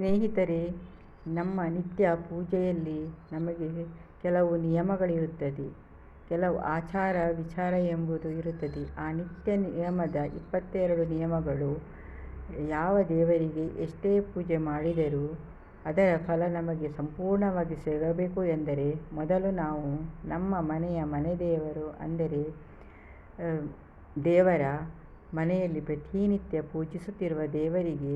ಸ್ನೇಹಿತರೆ, ನಮ್ಮ ನಿತ್ಯ ಪೂಜೆಯಲ್ಲಿ ನಮಗೆ ಕೆಲವು ನಿಯಮಗಳಿರುತ್ತದೆ. ಕೆಲವು ಆಚಾರ ವಿಚಾರ ಎಂಬುದು ಇರುತ್ತದೆ. ಆ ನಿತ್ಯ ನಿಯಮದ ಇಪ್ಪತ್ತೆರಡು ನಿಯಮಗಳು, ಯಾವ ದೇವರಿಗೆ ಎಷ್ಟೇ ಪೂಜೆ ಮಾಡಿದರೂ ಅದರ ಫಲ ನಮಗೆ ಸಂಪೂರ್ಣವಾಗಿ ಸಿಗಬೇಕು ಎಂದರೆ, ಮೊದಲು ನಾವು ನಮ್ಮ ಮನೆಯ ಮನೆ ದೇವರು ಅಂದರೆ ದೇವರ ಮನೆಯಲ್ಲಿ ಪ್ರತಿನಿತ್ಯ ಪೂಜಿಸುತ್ತಿರುವ ದೇವರಿಗೆ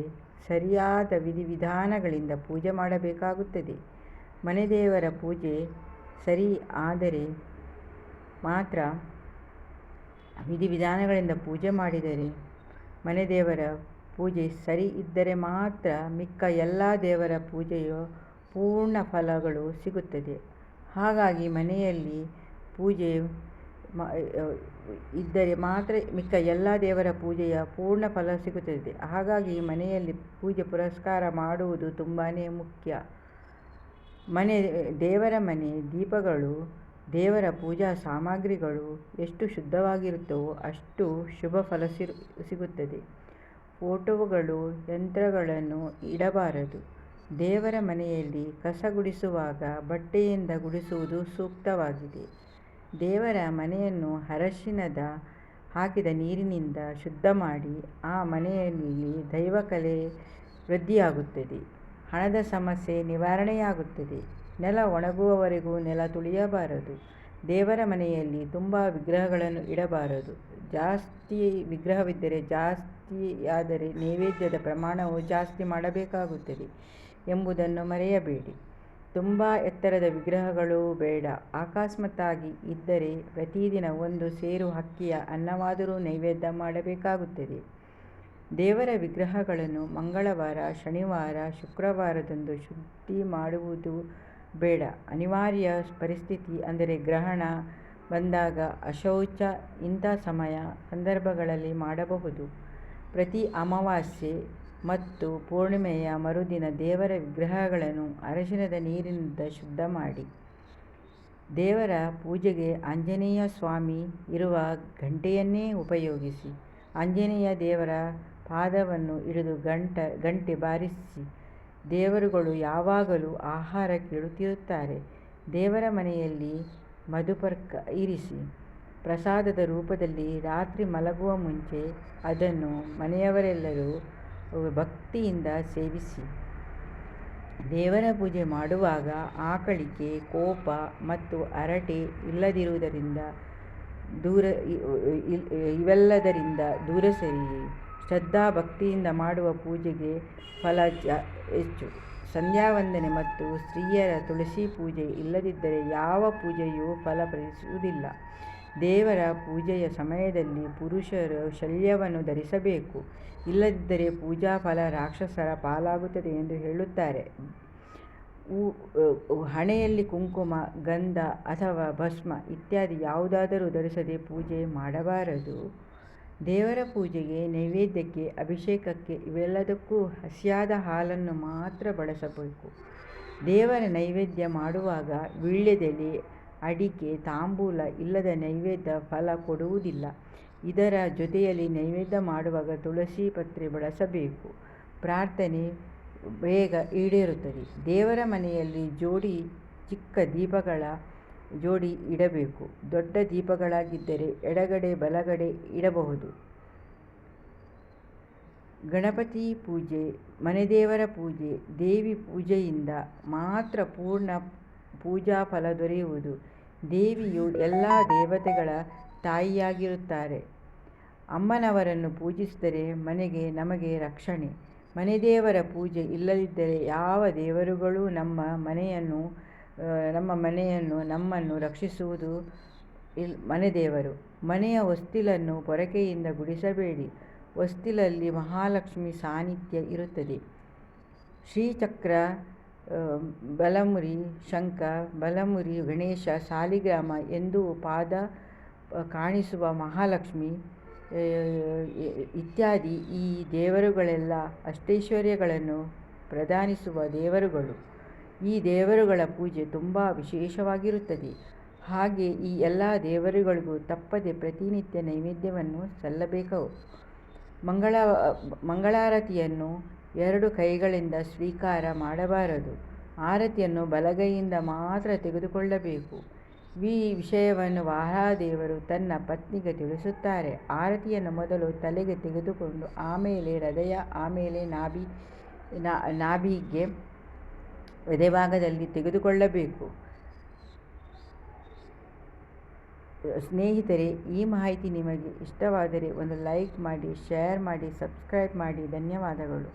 ಸರಿಯಾದ ವಿಧಿವಿಧಾನಗಳಿಂದ ಪೂಜೆ ಮಾಡಬೇಕಾಗುತ್ತದೆ. ಮನೆ ದೇವರ ಪೂಜೆ ಸರಿ ಆದರೆ ಮಾತ್ರ ವಿಧಿವಿಧಾನಗಳಿಂದ ಪೂಜೆ ಮಾಡಿದರೆ ಮನೆ ದೇವರ ಪೂಜೆ ಸರಿ ಇದ್ದರೆ ಮಾತ್ರ ಮಿಕ್ಕ ಎಲ್ಲ ದೇವರ ಪೂಜೆಯು ಪೂರ್ಣ ಫಲಗಳು ಸಿಗುತ್ತದೆ. ಹಾಗಾಗಿ ಮನೆಯಲ್ಲಿ ಪೂಜೆ ಇದ್ದರೆ ಮಾತ್ರ ಮಿಕ್ಕ ಎಲ್ಲ ದೇವರ ಪೂಜೆಯ ಪೂರ್ಣ ಫಲ ಸಿಗುತ್ತದೆ. ಹಾಗಾಗಿ ಮನೆಯಲ್ಲಿ ಪೂಜೆ ಪುರಸ್ಕಾರ ಮಾಡುವುದು ತುಂಬಾ ಮುಖ್ಯ. ಮನೆ, ದೇವರ ಮನೆ, ದೀಪಗಳು, ದೇವರ ಪೂಜಾ ಸಾಮಗ್ರಿಗಳು ಎಷ್ಟು ಶುದ್ಧವಾಗಿರುತ್ತವೋ ಅಷ್ಟು ಶುಭ ಫಲ ಸಿಗುತ್ತದೆ. ಫೋಟೋಗಳು, ಯಂತ್ರಗಳನ್ನು ಇಡಬಾರದು. ದೇವರ ಮನೆಯಲ್ಲಿ ಕಸ ಗುಡಿಸುವಾಗ ಬಟ್ಟೆಯಿಂದ ಗುಡಿಸುವುದು ಸೂಕ್ತವಾಗಿದೆ. ದೇವರ ಮನೆಯನ್ನು ಅರಶಿನದ ಹಾಕಿದ ನೀರಿನಿಂದ ಶುದ್ಧ ಮಾಡಿ, ಆ ಮನೆಯಲ್ಲಿ ದೈವಕಲೆ ವೃದ್ಧಿಯಾಗುತ್ತದೆ. ಹಣದ ಸಮಸ್ಯೆ ನಿವಾರಣೆಯಾಗುತ್ತದೆ. ನೆಲ ಒಣಗುವವರೆಗೂ ನೆಲ ತುಳಿಯಬಾರದು. ದೇವರ ಮನೆಯಲ್ಲಿ ತುಂಬ ವಿಗ್ರಹಗಳನ್ನು ಇಡಬಾರದು. ಜಾಸ್ತಿ ವಿಗ್ರಹವಿದ್ದರೆ ಜಾಸ್ತಿಯಾದರೆ ನೈವೇದ್ಯದ ಪ್ರಮಾಣವು ಜಾಸ್ತಿ ಮಾಡಬೇಕಾಗುತ್ತದೆ ಎಂಬುದನ್ನು ಮರೆಯಬೇಡಿ. ತುಂಬ ಎತ್ತರದ ವಿಗ್ರಹಗಳು ಬೇಡ. ಅಕಸ್ಮಾತ್ತಾಗಿ ಇದ್ದರೆ ಪ್ರತಿದಿನ ಒಂದು ಸೇರು ಹಕ್ಕಿಯ ಅನ್ನವಾದರೂ ನೈವೇದ್ಯ ಮಾಡಬೇಕಾಗುತ್ತದೆ. ದೇವರ ವಿಗ್ರಹಗಳನ್ನು ಮಂಗಳವಾರ, ಶನಿವಾರ, ಶುಕ್ರವಾರದಂದು ಶುದ್ಧಿ ಮಾಡುವುದು ಬೇಡ. ಅನಿವಾರ್ಯ ಪರಿಸ್ಥಿತಿ ಅಂದರೆ ಗ್ರಹಣ ಬಂದಾಗ ಅಶೌಚ ಇಂಥ ಸಮಯ, ಸಂದರ್ಭಗಳಲ್ಲಿ ಮಾಡಬಹುದು. ಪ್ರತಿ ಅಮಾವಾಸ್ಯೆ ಮತ್ತು ಪೂರ್ಣಿಮೆಯ ಮರುದಿನ ದೇವರ ವಿಗ್ರಹಗಳನ್ನು ಅರಶಿನದ ನೀರಿನಿಂದ ಶುದ್ಧ ಮಾಡಿ. ದೇವರ ಪೂಜೆಗೆ ಆಂಜನೇಯ ಸ್ವಾಮಿ ಇರುವ ಗಂಟೆಯನ್ನೇ ಉಪಯೋಗಿಸಿ, ಆಂಜನೇಯ ದೇವರ ಪಾದವನ್ನು ಹಿಡಿದು ಗಂಟ, ಗಂಟೆ ಬಾರಿಸಿ. ದೇವರುಗಳು ಯಾವಾಗಲೂ ಆಹಾರ ಕೇಳುತ್ತಿರುತ್ತಾರೆ. ದೇವರ ಮನೆಯಲ್ಲಿ ಮಧುಪರ್ಕ ಇರಿಸಿ. ಪ್ರಸಾದದ ರೂಪದಲ್ಲಿ ರಾತ್ರಿ ಮಲಗುವ ಮುಂಚೆ ಅದನ್ನು ಮನೆಯವರೆಲ್ಲರೂ ಭಕ್ತಿಯಿಂದ ಸೇವಿಸಿ. ದೇವರ ಪೂಜೆ ಮಾಡುವಾಗ ಆಕಳಿಕೆ, ಕೋಪ ಮತ್ತು ಹರಟೆ ಇಲ್ಲದಿರುವುದರಿಂದ ದೂರ ಇವೆಲ್ಲದರಿಂದ ದೂರ ಸರಿಯಿರಿ ಶ್ರದ್ಧಾ ಭಕ್ತಿಯಿಂದ ಮಾಡುವ ಪೂಜೆಗೆ ಫಲ ಹೆಚ್ಚು. ಸಂಧ್ಯಾ ವಂದನೆ ಮತ್ತು ಸ್ತ್ರೀಯರ ತುಳಸಿ ಪೂಜೆ ಇಲ್ಲದಿದ್ದರೆ ಯಾವ ಪೂಜೆಯೂ ಫಲಪ್ರದಿಸುವುದಿಲ್ಲ ದೇವರ ಪೂಜೆಯ ಸಮಯದಲ್ಲಿ ಪುರುಷರು ಶಲ್ಯವನ್ನು ಧರಿಸಬೇಕು. ಇಲ್ಲದಿದ್ದರೆ ಪೂಜಾ ಫಲ ರಾಕ್ಷಸರ ಪಾಲಾಗುತ್ತದೆ ಎಂದು ಹೇಳುತ್ತಾರೆ. ಹಣೆಯಲ್ಲಿ ಕುಂಕುಮ, ಗಂಧ ಅಥವಾ ಭಸ್ಮ ಇತ್ಯಾದಿ ಯಾವುದಾದರೂ ಧರಿಸದೆ ಪೂಜೆ ಮಾಡಬಾರದು. ದೇವರ ಪೂಜೆಗೆ ನೈವೇದ್ಯಕ್ಕೆ, ಅಭಿಷೇಕಕ್ಕೆ ಇವೆಲ್ಲದಕ್ಕೂ ಹಸಿಯಾದ ಹಾಲನ್ನು ಮಾತ್ರ ಬಳಸಬೇಕು. ದೇವರ ನೈವೇದ್ಯ ಮಾಡುವಾಗ ವೀಳ್ಯದೆಲೆ ಅಡಿಕೆ, ತಾಂಬೂಲ ಇಲ್ಲದ ನೈವೇದ್ಯ ಫಲ ಕೊಡುವುದಿಲ್ಲ. ಇದರ ಜೊತೆಯಲ್ಲಿ ನೈವೇದ್ಯ ಮಾಡುವಾಗ ತುಳಸಿ ಪತ್ರೆ ಬಳಸಬೇಕು. ಪ್ರಾರ್ಥನೆ ಬೇಗ ಈಡೇರುತ್ತದೆ. ದೇವರ ಮನೆಯಲ್ಲಿ ಜೋಡಿ ಚಿಕ್ಕ ದೀಪಗಳ ಜೋಡಿ ಇಡಬೇಕು. ದೊಡ್ಡ ದೀಪಗಳಾಗಿದ್ದರೆ ಎಡಗಡೆ ಬಲಗಡೆ ಇಡಬಹುದು. ಗಣಪತಿ ಪೂಜೆ, ಮನೆದೇವರ ಪೂಜೆ, ದೇವಿ ಪೂಜೆಯಿಂದ ಮಾತ್ರ ಪೂರ್ಣ ಪೂಜಾ ಫಲ ದೊರೆಯುವುದು. ದೇವಿಯು ಎಲ್ಲ ದೇವತೆಗಳ ತಾಯಿಯಾಗಿರುತ್ತಾರೆ. ಅಮ್ಮನವರನ್ನು ಪೂಜಿಸಿದರೆ ಮನೆಗೆ ನಮಗೆ ರಕ್ಷಣೆ. ಮನೆದೇವರ ಪೂಜೆ ಇಲ್ಲದಿದ್ದರೆ ಯಾವ ದೇವರುಗಳೂ ನಮ್ಮ ಮನೆಯನ್ನು ನಮ್ಮ ಮನೆಯನ್ನು ನಮ್ಮನ್ನು ರಕ್ಷಿಸುವುದು ಇಲ್ ಮನೆದೇವರು ಮನೆಯ ಹೊಸ್ತಿಲನ್ನು ಪೊರಕೆಯಿಂದ ಗುಡಿಸಬೇಡಿ. ಹೊಸ್ತಿಲಲ್ಲಿ ಮಹಾಲಕ್ಷ್ಮಿ ಸಾನ್ನಿಧ್ಯ ಇರುತ್ತದೆ. ಶ್ರೀಚಕ್ರ ಬಲಮುರಿ, ಶಂಖ, ಬಲಮುರಿ, ಗಣೇಶ, ಸಾಲಿಗ್ರಾಮ ಎಂದು ಪಾದ ಕಾಣಿಸುವ ಮಹಾಲಕ್ಷ್ಮಿ ಇತ್ಯಾದಿ ಈ ದೇವರುಗಳೆಲ್ಲ ಅಷ್ಟೈಶ್ವರ್ಯಗಳನ್ನು ಪ್ರದಾನಿಸುವ ದೇವರುಗಳು. ಈ ದೇವರುಗಳ ಪೂಜೆ ತುಂಬ ವಿಶೇಷವಾಗಿರುತ್ತದೆ. ಹಾಗೆ ಈ ಎಲ್ಲ ದೇವರುಗಳಿಗೂ ತಪ್ಪದೆ ಪ್ರತಿನಿತ್ಯ ನೈವೇದ್ಯವನ್ನು ಸಲ್ಲಬೇಕು ಮಂಗಳ, ಮಂಗಳಾರತಿಯನ್ನು ಎರಡು ಕೈಗಳಿಂದ ಸ್ವೀಕಾರ ಮಾಡಬಾರದು. ಆರತಿಯನ್ನು ಬಲಗೈಯಿಂದ ಮಾತ್ರ ತೆಗೆದುಕೊಳ್ಳಬೇಕು. ಈ ವಿಷಯವನ್ನು ವಾರಾದೇವರು ತನ್ನ ಪತ್ನಿಗೆ ತಿಳಿಸುತ್ತಾರೆ. ಆರತಿಯನ್ನು ಮೊದಲು ತಲೆಗೆ ತೆಗೆದುಕೊಂಡು ಆಮೇಲೆ ಹೃದಯ, ಆಮೇಲೆ ನಾಭಿ ನಾಭಿಗೆ ಎದೆಭಾಗದಲ್ಲಿ ತೆಗೆದುಕೊಳ್ಳಬೇಕು. ಸ್ನೇಹಿತರೆ, ಈ ಮಾಹಿತಿ ನಿಮಗೆ ಇಷ್ಟವಾದರೆ ಒಂದು ಲೈಕ್ ಮಾಡಿ, ಶೇರ್ ಮಾಡಿ, ಸಬ್ಸ್ಕ್ರೈಬ್ ಮಾಡಿ. ಧನ್ಯವಾದಗಳು.